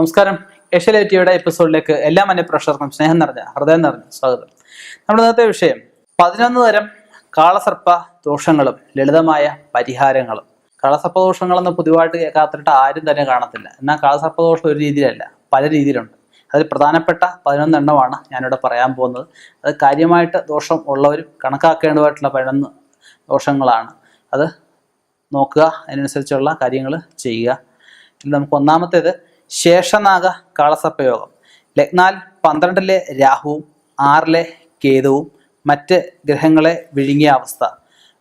നമസ്കാരം. ഏഷ്യലേറ്റിയുടെ എപ്പിസോഡിലേക്ക് എല്ലാ മനഃപ്രേക്ഷകർക്കും സ്നേഹം നിറഞ്ഞ ഹൃദയം നിറഞ്ഞ സ്വാഗതം. നമ്മുടെ ഇന്നത്തെ വിഷയം പതിനൊന്ന് തരം കാളസർപ്പ ദോഷങ്ങളും ലളിതമായ പരിഹാരങ്ങളും. കാളസർപ്പ ദോഷങ്ങളൊന്നും പൊതുവായിട്ട് കേൾക്കാത്തിട്ട് ആരും തന്നെ കാണത്തില്ല. എന്നാൽ കാളസർപ്പ ദോഷം ഒരു രീതിയിലല്ല പല രീതിയിലുണ്ട്. അതിൽ പ്രധാനപ്പെട്ട പതിനൊന്നെണ്ണമാണ് ഞാനിവിടെ പറയാൻ പോകുന്നത്. അത് കാര്യമായിട്ട് ദോഷം ഉള്ളവരും കണക്കാക്കേണ്ടതായിട്ടുള്ള പതിനൊന്ന് ദോഷങ്ങളാണ്. അത് നോക്കുക അതിനനുസരിച്ചുള്ള കാര്യങ്ങൾ ചെയ്യുക. നമുക്ക് ഒന്നാമത്തേത് ശേഷനാഗ കാളസർപ്പയോഗം. ലഗ്നാൽ പന്ത്രണ്ടിലെ രാഹുവും ആറിലെ കേതുവും മറ്റ് ഗ്രഹങ്ങളെ വിഴുങ്ങിയ അവസ്ഥ.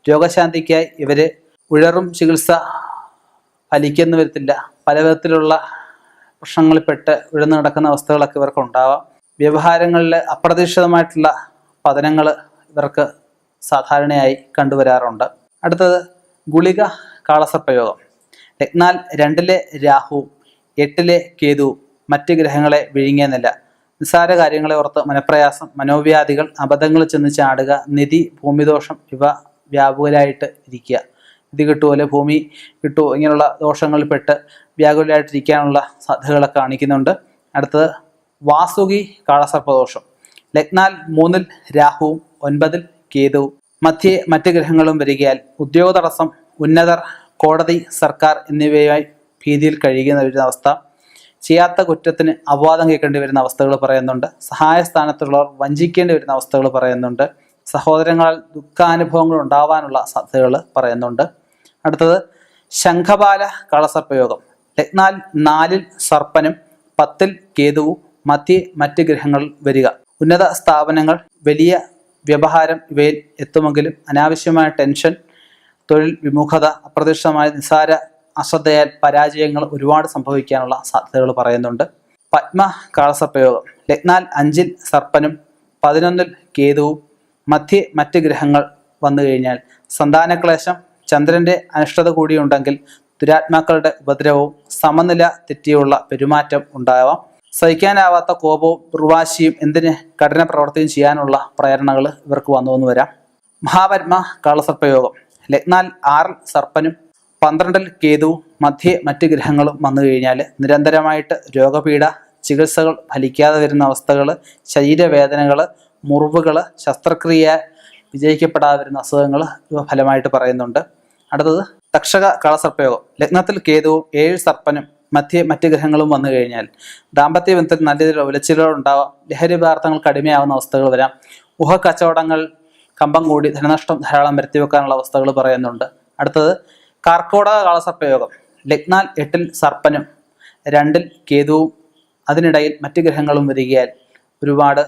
രോഗശാന്തിക്കായി ഇവർ ഉഴറും ചികിത്സ ഫലിക്കുന്നു വരത്തില്ല പല വിധത്തിലുള്ള പ്രശ്നങ്ങളിൽപ്പെട്ട് ഉഴന്നു നടക്കുന്ന അവസ്ഥകളൊക്കെ ഇവർക്ക് ഉണ്ടാവാം. വ്യവഹാരങ്ങളിൽ അപ്രതീക്ഷിതമായിട്ടുള്ള പതനങ്ങൾ ഇവർക്ക് സാധാരണയായി കണ്ടുവരാറുണ്ട്. അടുത്തത് ഗുളിക കാളസപ്രയോഗം ലഗ്നാൽ രണ്ടിലെ രാഹുവും എട്ടിലെ കേതു മറ്റ് ഗ്രഹങ്ങളെ വിഴുങ്ങിയെന്നില്ല നില. നിസ്സാര കാര്യങ്ങളെ ഓർത്ത് മനപ്രയാസം മനോവ്യാധികൾ അബദ്ധങ്ങൾ ചെന്ന് ചാടുക നിധി ഭൂമിദോഷം ഇവ വ്യാപുകരായിട്ട് ഇരിക്കുക. നിധി കിട്ടുമോ അല്ലെ? ഭൂമി കിട്ടുമോ ഇങ്ങനെയുള്ള ദോഷങ്ങളിൽപ്പെട്ട് വ്യാകുലായിട്ടിരിക്കാനുള്ള സാധ്യതകളൊക്കെ കാണിക്കുന്നുണ്ട്. അടുത്തത് വാസുകി കാളസർപ്പദോഷം. ലഗ്നാൽ മൂന്നിൽ രാഹുവും ഒൻപതിൽ കേതുവും. മധ്യേ മറ്റ് ഗ്രഹങ്ങളും വരികയാൽ ഉദ്യോഗ തടസ്സം ഉന്നതർ കോടതി സർക്കാർ എന്നിവയുമായി ഭീതിയിൽ കഴിയുന്ന ഒരു അവസ്ഥ ചെയ്യാത്ത കുറ്റത്തിന് അപവാദം കേൾക്കേണ്ടി വരുന്ന അവസ്ഥകൾ പറയുന്നുണ്ട്. സഹായ സ്ഥാനത്തുള്ളവർ വഞ്ചിക്കേണ്ടി വരുന്ന അവസ്ഥകൾ പറയുന്നുണ്ട്. സഹോദരങ്ങളാൽ ദുഃഖാനുഭവങ്ങൾ ഉണ്ടാവാനുള്ള സാധ്യതകൾ പറയുന്നുണ്ട്. അടുത്തത് ശംഖപാല കളസർപ്പയോഗം. ലഗ്നാൽ നാലിൽ സർപ്പനും പത്തിൽ കേതുവും മധ്യ മറ്റ് ഗ്രഹങ്ങൾ വരിക. ഉന്നത സ്ഥാപനങ്ങൾ വലിയ വ്യവഹാരം ഇവയിൽ എത്തുമെങ്കിലും അനാവശ്യമായ ടെൻഷൻ തൊഴിൽ വിമുഖത അപ്രതീക്ഷിതമായ നിസ്സാര അശ്രദ്ധയാൽ പരാജയങ്ങൾ ഒരുപാട് സംഭവിക്കാനുള്ള സാധ്യതകൾ പറയുന്നുണ്ട്. പത്മ കാളസപ്രയോഗം ലഗ്നാൽ അഞ്ചിൽ സർപ്പനും പതിനൊന്നിൽ കേതുവും മധ്യ മറ്റ് ഗ്രഹങ്ങൾ വന്നു കഴിഞ്ഞാൽ സന്താനക്ലേശം ചന്ദ്രന്റെ അനിഷ്ടത കൂടിയുണ്ടെങ്കിൽ ദുരാത്മാക്കളുടെ ഉപദ്രവവും സമനില തെറ്റിയുള്ള പെരുമാറ്റം ഉണ്ടാവാം. സഹിക്കാനാവാത്ത കോപവും ദുർവാശിയും എന്തിന് കഠിന പ്രവർത്തിയും ചെയ്യാനുള്ള പ്രേരണകൾ ഇവർക്ക് വന്നു എന്ന് വരാം. മഹാപത്മ കാളസർപ്പയോഗം ലഗ്നാൽ ആറിൽ സർപ്പനും പന്ത്രണ്ടിൽ കേതു മധ്യേ മറ്റ് ഗ്രഹങ്ങളും വന്നു കഴിഞ്ഞാൽ നിരന്തരമായിട്ട് രോഗപീഠ ചികിത്സകൾ ഫലിക്കാതെ വരുന്ന അവസ്ഥകൾ ശരീരവേദനകൾ മുറിവുകൾ ശസ്ത്രക്രിയ വിജയിക്കപ്പെടാതെ വരുന്ന അസുഖങ്ങൾ ഇവ ഫലമായിട്ട് പറയുന്നുണ്ട്. അടുത്തത് തക്ഷക കളസർപ്പയോഗം ലഗ്നത്തിൽ കേതുവും ഏഴ് സർപ്പനും മധ്യ മറ്റ് ഗ്രഹങ്ങളും വന്നു കഴിഞ്ഞാൽ ദാമ്പത്യ ബന്ധത്തിൽ നല്ല രീതിയിൽ ഉലച്ചിലുകൾ ഉണ്ടാവാം ലഹരി പദാർത്ഥങ്ങൾക്ക് അടിമയാവുന്ന അവസ്ഥകൾ വരാം. ഊഹ കച്ചവടങ്ങൾ കമ്പം കൂടി ധനനഷ്ടം ധാരാളം വരുത്തി വെക്കാനുള്ള അവസ്ഥകൾ പറയുന്നുണ്ട്. അടുത്തത് കാർക്കോടക കാളസർപ്പയോഗം ലഗ്നാൽ എട്ടിൽ സർപ്പനും രണ്ടിൽ കേതുവും. അതിനിടയിൽ മറ്റ് ഗ്രഹങ്ങളും വരികയാൽ ഒരുപാട്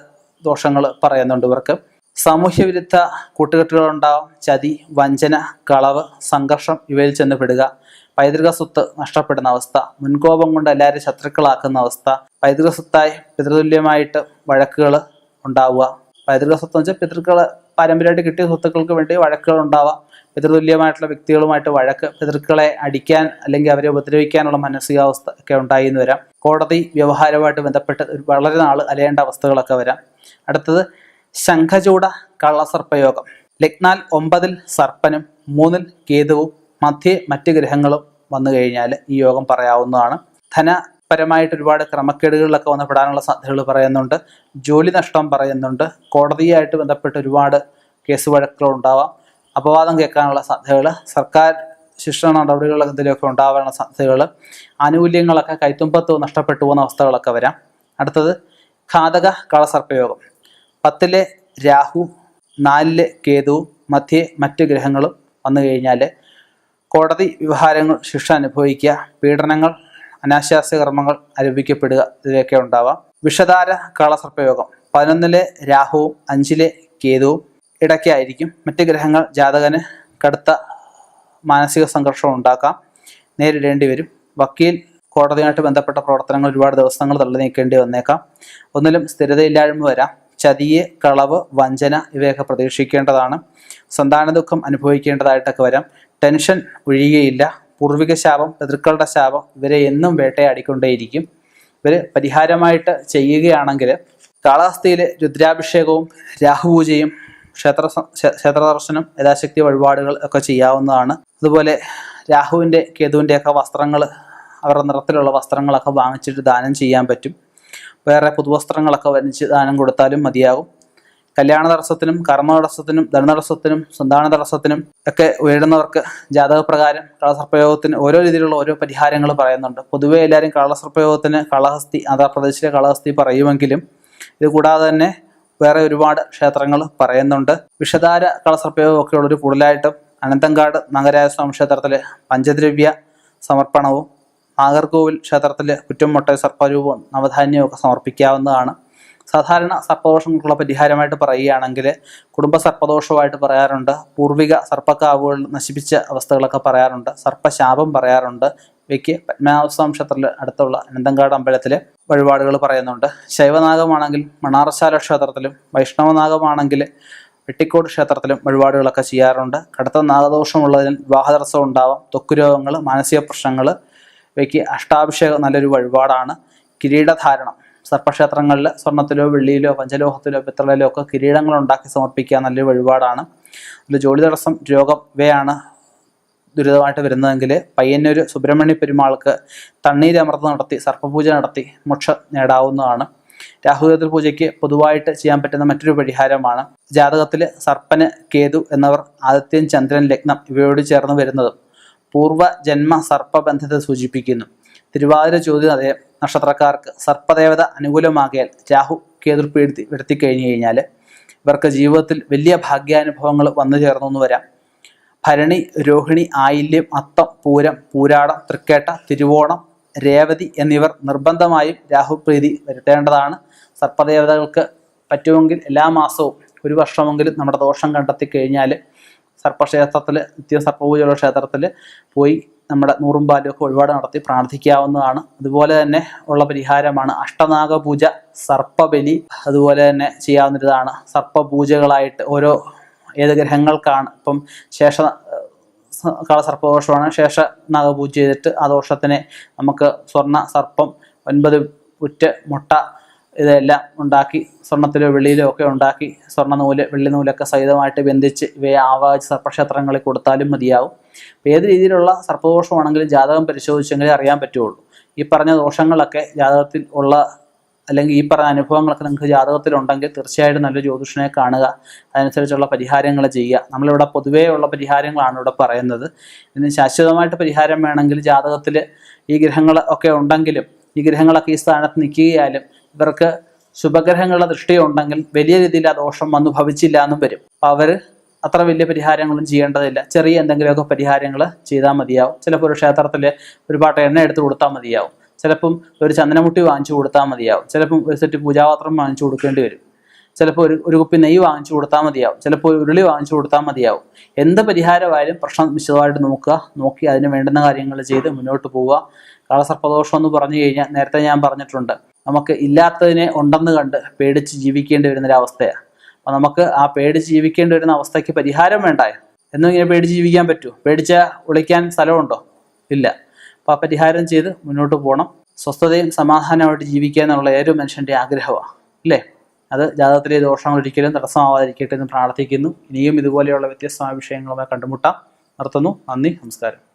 ദോഷങ്ങൾ പറയുന്നുണ്ട് ഇവർക്ക്. സാമൂഹ്യവിരുദ്ധ കൂട്ടുകെട്ടുകളുണ്ടാവും. ചതി വഞ്ചന കളവ് സംഘർഷം ഇവയിൽ ചെന്ന് പെടുക. പൈതൃക സ്വത്ത് നഷ്ടപ്പെടുന്ന അവസ്ഥ. മുൻകോപം കൊണ്ട് എല്ലാവരും ശത്രുക്കളാക്കുന്ന അവസ്ഥ. പൈതൃക സ്വത്തായി പിതൃതുല്യമായിട്ട് വഴക്കുകൾ ഉണ്ടാവുക. പൈതൃക സ്വത്ത് വെച്ചാൽ പിതൃക്കൾ പാരമ്പര്യമായിട്ട് കിട്ടിയ സ്വത്തുക്കൾക്ക് വേണ്ടി വഴക്കുകൾ ഉണ്ടാവാം പിതൃതുല്യമായിട്ടുള്ള വ്യക്തികളുമായിട്ട് വഴക്ക് പിതൃക്കളെ അടിക്കാൻ അല്ലെങ്കിൽ അവരെ ഉപദ്രവിക്കാനുള്ള മാനസികാവസ്ഥ ഒക്കെ ഉണ്ടായി എന്ന് വരാം. കോടതി വ്യവഹാരവുമായിട്ട് ബന്ധപ്പെട്ട് വളരെ നാൾ അലയേണ്ട അവസ്ഥകളൊക്കെ വരാം. അടുത്തത് ശംഖചൂട കള്ളസർപ്പയോഗം. ലഗ്നാൽ ഒമ്പതിൽ സർപ്പനും മൂന്നിൽ കേതുവും മധ്യേ മറ്റ് ഗ്രഹങ്ങളും വന്നു കഴിഞ്ഞാൽ ഈ യോഗം പറയാവുന്നതാണ്. ധനപരമായിട്ട് ഒരുപാട് ക്രമക്കേടുകളിലൊക്കെ വന്ന് പെടാനുള്ള സാധ്യതകൾ പറയുന്നുണ്ട്. ജോലി നഷ്ടം പറയുന്നുണ്ട്. കോടതിയായിട്ട് ബന്ധപ്പെട്ട് ഒരുപാട് കേസ് വഴക്കുകൾ ഉണ്ടാവാം അപവാദം കേൾക്കാനുള്ള സാധ്യതകൾ സർക്കാർ ശിക്ഷണ നടപടികൾ എന്തെങ്കിലുമൊക്കെ ഉണ്ടാവാനുള്ള സാധ്യതകൾ ആനുകൂല്യങ്ങളൊക്കെ കൈത്തുമ്പത്ത് നഷ്ടപ്പെട്ടു പോകുന്ന അവസ്ഥകളൊക്കെ വരാം. അടുത്തത് ഘാതക കളസർപ്പയോഗം. പത്തിലെ രാഹു നാലിലെ കേതു മധ്യേ മറ്റ് ഗ്രഹങ്ങളും വന്നു കഴിഞ്ഞാൽ കോടതി വ്യവഹാരങ്ങൾ ശിക്ഷ അനുഭവിക്കുക പീഡനങ്ങൾ അനാശാസ്യ കർമ്മങ്ങൾ ആരോപിക്കപ്പെടുക ഇതിലൊക്കെ ഉണ്ടാവാം. വിഷധാര കാളസർപ്പയോഗം. പതിനൊന്നിലെ രാഹുവും അഞ്ചിലെ കേതുവും ഇടയ്ക്കായിരിക്കും മറ്റ് ഗ്രഹങ്ങൾ ജാതകന് കടുത്ത മാനസിക സംഘർഷം ഉണ്ടാക്കാം. നേരിടേണ്ടി വരും. വക്കീൽ കോടതിയുമായിട്ട് ബന്ധപ്പെട്ട പ്രവർത്തനങ്ങൾ ഒരുപാട് ദിവസങ്ങൾ തള്ളി നീക്കേണ്ടി വന്നേക്കാം. ഒന്നിലും സ്ഥിരതയില്ലായ്മ വരാം. ചതിയെ കളവ് വഞ്ചന ഇവയൊക്കെ പ്രതീക്ഷിക്കേണ്ടതാണ്. സന്താന ദുഃഖം അനുഭവിക്കേണ്ടതായിട്ടൊക്കെ വരാം. ടെൻഷൻ ഒഴിയുകയില്ല. പൂർവിക ശാപം പിതൃക്കളുടെ ശാപം ഇവരെ എന്നും വേട്ടയാടിക്കൊണ്ടേയിരിക്കും. ഇവർ പരിഹാരമായിട്ട് ചെയ്യുകയാണെങ്കിൽ കാളഹസ്തിയിൽ രുദ്രാഭിഷേകവും രാഹുപൂജയും ക്ഷേത്ര ക്ഷേത്രദർശനം ക്ഷേത്ര ദർശനം യഥാശക്തി വഴിപാടുകൾ ഒക്കെ ചെയ്യാവുന്നതാണ്. അതുപോലെ രാഹുവിന്റെ കേതുവിന്റെ ഒക്കെ വസ്ത്രങ്ങൾ അവരുടെ നിറത്തിലുള്ള വസ്ത്രങ്ങളൊക്കെ വാങ്ങിച്ചിട്ട് ദാനം ചെയ്യാൻ പറ്റും. വേറെ പുതുവസ്ത്രങ്ങളൊക്കെ വലിച്ച് ദാനം കൊടുത്താലും മതിയാകും. കല്യാണ തടസ്സത്തിനും കർമ്മ തടസ്സത്തിനും ധനതടസ്സത്തിനും സന്താന തടസ്സത്തിനും ഒക്കെ ഉയരുന്നവർക്ക് ജാതകപ്രകാരം കളസർപ്പയോഗത്തിന് ഓരോ രീതിയിലുള്ള ഓരോ പരിഹാരങ്ങൾ പറയുന്നുണ്ട്. പൊതുവെ എല്ലാവരും കളസർപ്പയോഗത്തിന് കളഹസ്തി ആന്ധ്രാപ്രദേശിലെ കളഹസ്തി പറയുമെങ്കിലും ഇത് കൂടാതെ തന്നെ വേറെ ഒരുപാട് ക്ഷേത്രങ്ങൾ പറയുന്നുണ്ട്. വിഷധാര കളസർപ്പയോഗമൊക്കെ ഉള്ളൊരു കൂടുതലായിട്ടും അനന്തങ്കാട് നാഗരാജസ്വാമി ക്ഷേത്രത്തിലെ പഞ്ചദ്രവ്യ സമർപ്പണവും നാഗർകോവിൽ ക്ഷേത്രത്തിലെ കുറ്റം മുട്ടയ സർപ്പരൂപവും നവധാന്യവും ഒക്കെ സമർപ്പിക്കാവുന്നതാണ്. സാധാരണ സർപ്പദോഷങ്ങൾക്കുള്ള പരിഹാരമായിട്ട് പറയുകയാണെങ്കിൽ കുടുംബ സർപ്പദോഷമായിട്ട് പറയാറുണ്ട്. പൂർവിക സർപ്പക്കാവുകൾ നശിപ്പിച്ച അവസ്ഥകളൊക്കെ പറയാറുണ്ട്. സർപ്പശാപം പറയാറുണ്ട്. ഇവയ്ക്ക് പത്മനാഭസ്വാമി ക്ഷേത്രത്തിൽ അടുത്തുള്ള അനന്തങ്കാട് അമ്പലത്തിലെ വഴിപാടുകൾ പറയുന്നുണ്ട്. ശൈവനാഗമാണെങ്കിൽ മണാറശാല ക്ഷേത്രത്തിലും വൈഷ്ണവനാഗമാണെങ്കിൽ വെട്ടിക്കോട് ക്ഷേത്രത്തിലും വഴിപാടുകളൊക്കെ ചെയ്യാറുണ്ട്. കടുത്ത നാഗദോഷമുള്ളതിൽ വിവാഹതടസ്സം ഉണ്ടാവാം. തൊക്കു രോഗങ്ങൾ മാനസിക പ്രശ്നങ്ങൾ ഇവയ്ക്ക് അഷ്ടാഭിഷേകം നല്ലൊരു വഴിപാടാണ്. കിരീടധാരണം. സർപ്പക്ഷേത്രങ്ങളിൽ സ്വർണത്തിലോ വെള്ളിയിലോ പഞ്ചലോഹത്തിലോ പിത്തളയിലോ ഒക്കെ കിരീടങ്ങൾ ഉണ്ടാക്കി സമർപ്പിക്കുക നല്ലൊരു വഴിപാടാണ്. അതിൽ ജോലി തടസ്സം രോഗം ഇവയാണ് ദുരിതമായിട്ട് വരുന്നതെങ്കിൽ പയ്യന്നൂർ സുബ്രഹ്മണ്യ പെരുമാൾക്ക് തണ്ണീരമർത്ത് നടത്തി സർപ്പപൂജ നടത്തി മോക്ഷ നേടാവുന്നതാണ്. രാഹുകേതു പൂജയ്ക്ക് പൊതുവായിട്ട് ചെയ്യാൻ പറ്റുന്ന മറ്റൊരു പരിഹാരമാണ് ജാതകത്തിൽ സർപ്പന് കേതു എന്നവർ ആദിത്യൻ ചന്ദ്രൻ ലഗ്നം ഇവയോട് ചേർന്ന് വരുന്നതും പൂർവ ജന്മ സർപ്പബന്ധത്തെ സൂചിപ്പിക്കുന്നു. തിരുവാതിര ചോദ്യം അതേ നക്ഷത്രക്കാർക്ക് സർപ്പദേവത അനുകൂലമാകിയാൽ രാഹു കേതു വരുത്തി കഴിഞ്ഞു കഴിഞ്ഞാൽ ഇവർക്ക് ജീവിതത്തിൽ വലിയ ഭാഗ്യാനുഭവങ്ങൾ വന്നു ചേർന്നു എന്ന് വരാം. ഭരണി രോഹിണി ആയില്യം അത്തം പൂരം പൂരാടം തൃക്കേട്ട തിരുവോണം രേവതി എന്നിവർ നിർബന്ധമായും രാഹുപ്രീതി വരുത്തേണ്ടതാണ്. സർപ്പദേവതകൾക്ക് പറ്റുമെങ്കിൽ എല്ലാ മാസവും ഒരു വർഷമെങ്കിലും നമ്മുടെ ദോഷം കണ്ടെത്തി കഴിഞ്ഞാൽ സർപ്പക്ഷേത്രത്തിൽ നിത്യ സർപ്പപൂജയുള്ള ക്ഷേത്രത്തിൽ പോയി നമ്മുടെ നൂറും ഒക്കെ നടത്തി പ്രാർത്ഥിക്കാവുന്നതാണ്. അതുപോലെ തന്നെ ഉള്ള പരിഹാരമാണ് അഷ്ടനാഗ പൂജ സർപ്പബലി അതുപോലെ തന്നെ ചെയ്യാവുന്നതാണ് സർപ്പപൂജകളായിട്ട് ഓരോ ഏത് ഗ്രഹങ്ങൾക്കാണ്. ഇപ്പം ശേഷ കാളസർപ്പദോഷമാണ് ശേഷ നാഗപൂജ ചെയ്തിട്ട് ആ ദോഷത്തിനെ നമുക്ക് സ്വർണ സർപ്പം ഒൻപത് ഉറ്റ് മുട്ട ഇതെല്ലാം ഉണ്ടാക്കി സ്വർണത്തിലോ വെള്ളിയിലോ ഒക്കെ ഉണ്ടാക്കി സ്വർണ നൂൽ വെള്ളി നൂലൊക്കെ സഹിതമായിട്ട് ബന്ധിച്ച് ഇവയെ ആവാജ് സർപ്പക്ഷേത്രങ്ങളിൽ കൊടുത്താലും മതിയാവും. അപ്പോൾ ഏത് രീതിയിലുള്ള സർപ്പദോഷമാണെങ്കിലും ജാതകം പരിശോധിച്ചെങ്കിലേ അറിയാൻ പറ്റുള്ളൂ. ഈ പറഞ്ഞ ദോഷങ്ങളൊക്കെ ജാതകത്തിൽ ഉള്ള അല്ലെങ്കിൽ ഈ പറഞ്ഞ അനുഭവങ്ങളൊക്കെ നിങ്ങൾക്ക് ജാതകത്തിലുണ്ടെങ്കിൽ തീർച്ചയായിട്ടും നല്ല ജ്യോതിഷനെ കാണുക. അതനുസരിച്ചുള്ള പരിഹാരങ്ങൾ ചെയ്യുക. നമ്മളിവിടെ പൊതുവേ ഉള്ള പരിഹാരങ്ങളാണ് ഇവിടെ പറയുന്നത്. ഇതിന് ശാശ്വതമായിട്ട് പരിഹാരം വേണമെങ്കിൽ ജാതകത്തിൽ ഈ ഗ്രഹങ്ങൾ ഒക്കെ ഉണ്ടെങ്കിലും ഈ ഗ്രഹങ്ങളൊക്കെ ഈ സ്ഥാനത്ത് നിൽക്കുകയാലും ഇവർക്ക് ശുഭഗ്രഹങ്ങളുടെ ദൃഷ്ടിയുണ്ടെങ്കിൽ വലിയ രീതിയിൽ ആ ദോഷം വന്നു ഭവിച്ചില്ല എന്നും വരും. അപ്പം അവർ അത്ര വലിയ പരിഹാരങ്ങളും ചെയ്യേണ്ടതില്ല. ചെറിയ എന്തെങ്കിലുമൊക്കെ പരിഹാരങ്ങൾ ചെയ്താൽ മതിയാവും. ചിലപ്പോൾ ഒരു ക്ഷേത്രത്തിൽ ഒരു പാട്ട് എണ്ണ എടുത്ത് കൊടുത്താൽ മതിയാവും. ചിലപ്പം ഒരു ചന്ദനമുട്ടി വാങ്ങിച്ചു കൊടുത്താൽ മതിയാവും. ചിലപ്പം ഒരു സെറ്റ് പൂജാപാത്രം വാങ്ങിച്ചു കൊടുക്കേണ്ടി വരും. ചിലപ്പോൾ ഒരു ഒരു കുപ്പി നെയ്യ് വാങ്ങിച്ചു കൊടുത്താൽ മതിയാവും. ചിലപ്പോൾ ഉരുളി വാങ്ങിച്ചു കൊടുത്താൽ മതിയാവും. എന്ത് പരിഹാരമായാലും പ്രശ്നം വിശദമായിട്ട് നോക്കുക. നോക്കി അതിന് വേണ്ടുന്ന കാര്യങ്ങൾ ചെയ്ത് മുന്നോട്ട് പോവുക. കാളസർപ്പദോഷം എന്ന് പറഞ്ഞു കഴിഞ്ഞാൽ നേരത്തെ ഞാൻ പറഞ്ഞിട്ടുണ്ട്. നമുക്ക് ഇല്ലാത്തതിനെ ഉണ്ടെന്ന് കണ്ട് പേടിച്ച് ജീവിക്കേണ്ടി വരുന്ന വരുന്നൊരവസ്ഥയാണ് അപ്പം നമുക്ക് ആ പേടിച്ച് ജീവിക്കേണ്ടി വരുന്ന അവസ്ഥയ്ക്ക് പരിഹാരം വേണ്ടായോ എന്നും ഇങ്ങനെ പേടിച്ച് ജീവിക്കാൻ പറ്റുമോ പേടിച്ച ഒളിക്കാൻ സ്ഥലമുണ്ടോ? ഇല്ല. അപ്പോൾ ആ പരിഹാരം ചെയ്ത് മുന്നോട്ട് പോകണം സ്വസ്ഥതയും സമാധാനമായിട്ട് ജീവിക്കുക എന്നുള്ള ഏതൊരു മനുഷ്യന്റെ ആഗ്രഹമാണ് അല്ലേ? അത് ജാതകത്തിലെ ദോഷങ്ങൾ ഒരിക്കലും തടസ്സമാവാതിരിക്കട്ടെ എന്ന് പ്രാർത്ഥിക്കുന്നു. ഇനിയും ഇതുപോലെയുള്ള വ്യത്യസ്തമായ വിഷയങ്ങളുമായി കണ്ടുമുട്ടാം. നിർത്തുന്നു. നന്ദി. നമസ്കാരം.